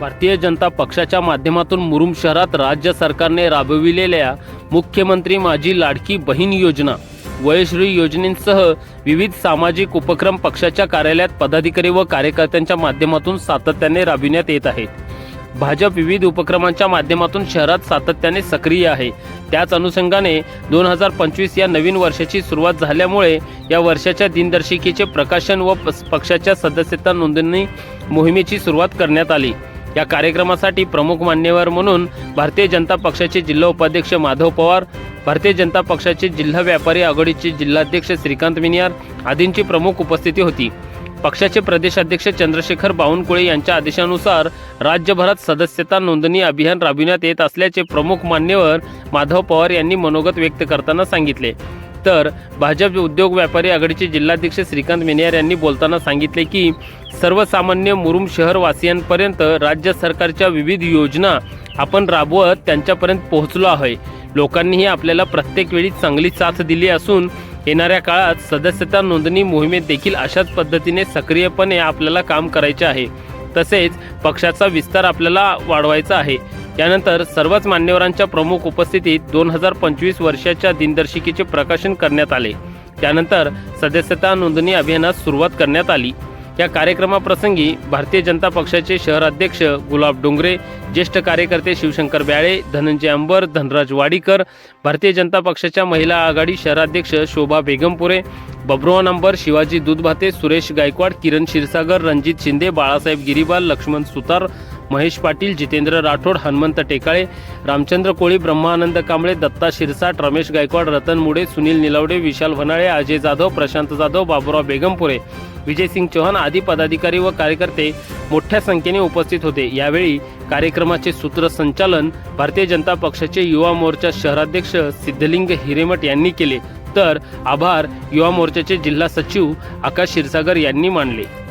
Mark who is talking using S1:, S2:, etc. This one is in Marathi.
S1: भारतीय जनता पक्षाच्या माध्यमातून मुरुम शहरात राज्य सरकारने राबविलेल्या मुख्यमंत्री माझी लाडकी बहीण योजना वयश्री योजनेसह विविध सामाजिक उपक्रम पक्षाच्या कार्यालयात पदाधिकारी व कार्यकर्त्यांच्या माध्यमातून सातत्याने राबविण्यात येत आहेत भाजप विविध उपक्रमांच्या माध्यमातून शहरात सातत्याने सक्रिय आहे. त्याच अनुषंगाने दोन हजार पंचवीस या नवीन वर्षाची सुरुवात झाल्यामुळे या वर्षाच्या दिनदर्शिकेचे प्रकाशन व पक्षाच्या सदस्यता नोंदणी मोहिमेची सुरुवात करण्यात आली. या कार्यक्रमासाठी प्रमुख मान्यवर म्हणून भारतीय जनता पक्षाचे जिल्हा उपाध्यक्ष माधव पवार भारतीय जनता पक्षाचे जिल्हा व्यापारी आघाडीचे जिल्हाध्यक्ष श्रीकांत मिनियार आदींची प्रमुख उपस्थिती होती. पक्षाचे प्रदेशाध्यक्ष चंद्रशेखर बावनकुळे यांच्या आदेशानुसार राज्यभरात सदस्यता नोंदणी अभियान राबविण्यात येत असल्याचे प्रमुख मान्यवर माधव पवार यांनी मनोगत व्यक्त करताना सांगितले. तर भाजप उद्योग व्यापारी आघाडीचे जिल्हाध्यक्ष श्रीकांत मेनियार यांनी बोलताना सांगितले की सर्वसामान्य मुरुम शहरवासियांपर्यंत राज्य सरकारच्या विविध योजना आपण राबवत त्यांच्यापर्यंत पोहोचलो आहे. लोकांनीही आपल्याला प्रत्येक वेळी चांगली साथ दिली असून येणाऱ्या काळात सदस्यता नोंदणी मोहिमेत देखील अशाच पद्धतीने सक्रियपणे आपल्याला काम करायचे आहे. तसेच पक्षाचा विस्तार आपल्याला वाढवायचा आहे. यानंतर सर्वच मान्यवरांच्या प्रमुख उपस्थितीत दोन हजार पंचवीस वर्षाच्या दिनदर्शिकेचे प्रकाशन करण्यात आले. त्यानंतर सदस्यता नोंदणी अभियानास सुरुवात करण्यात आली. या कार्यक्रमाप्रसंगी भारतीय जनता पक्षाचे शहर अध्यक्ष गुलाब डोंगरे ज्येष्ठ कार्यकर्ते शिवशंकर ब्याळे धनंजय अंबर धनराज वाडीकर भारतीय जनता पक्षाच्या महिला आघाडी शहराध्यक्ष शोभा बेगमपुरे बब्रुआ नंबर शिवाजी दुधभाते सुरेश गायकवाड किरण क्षीरसागर रणजित शिंदे बाळासाहेब गिरीबाल लक्ष्मण सुतार महेश पाटील जितेंद्र राठोड हनुमंत टेकाळे रामचंद्र कोळी ब्रह्मानंद कांबळे दत्ता शिरसाट रमेश गायकवाड रतन मुडे सुनील निलावडे विशाल भनाळे अजय जाधव प्रशांत जाधव बाबुराव बेगमपुरे विजयसिंग चौहान आदी पदाधिकारी व कार्यकर्ते मोठ्या संख्येने उपस्थित होते. यावेळी कार्यक्रमाचे सूत्रसंचालन भारतीय जनता पक्षाचे युवा मोर्चा शहराध्यक्ष सिद्धलिंग हिरेमठ यांनी केले. तर आभार युवा मोर्चाचे जिल्हा सचिव आकाश क्षीरसागर यांनी मानले.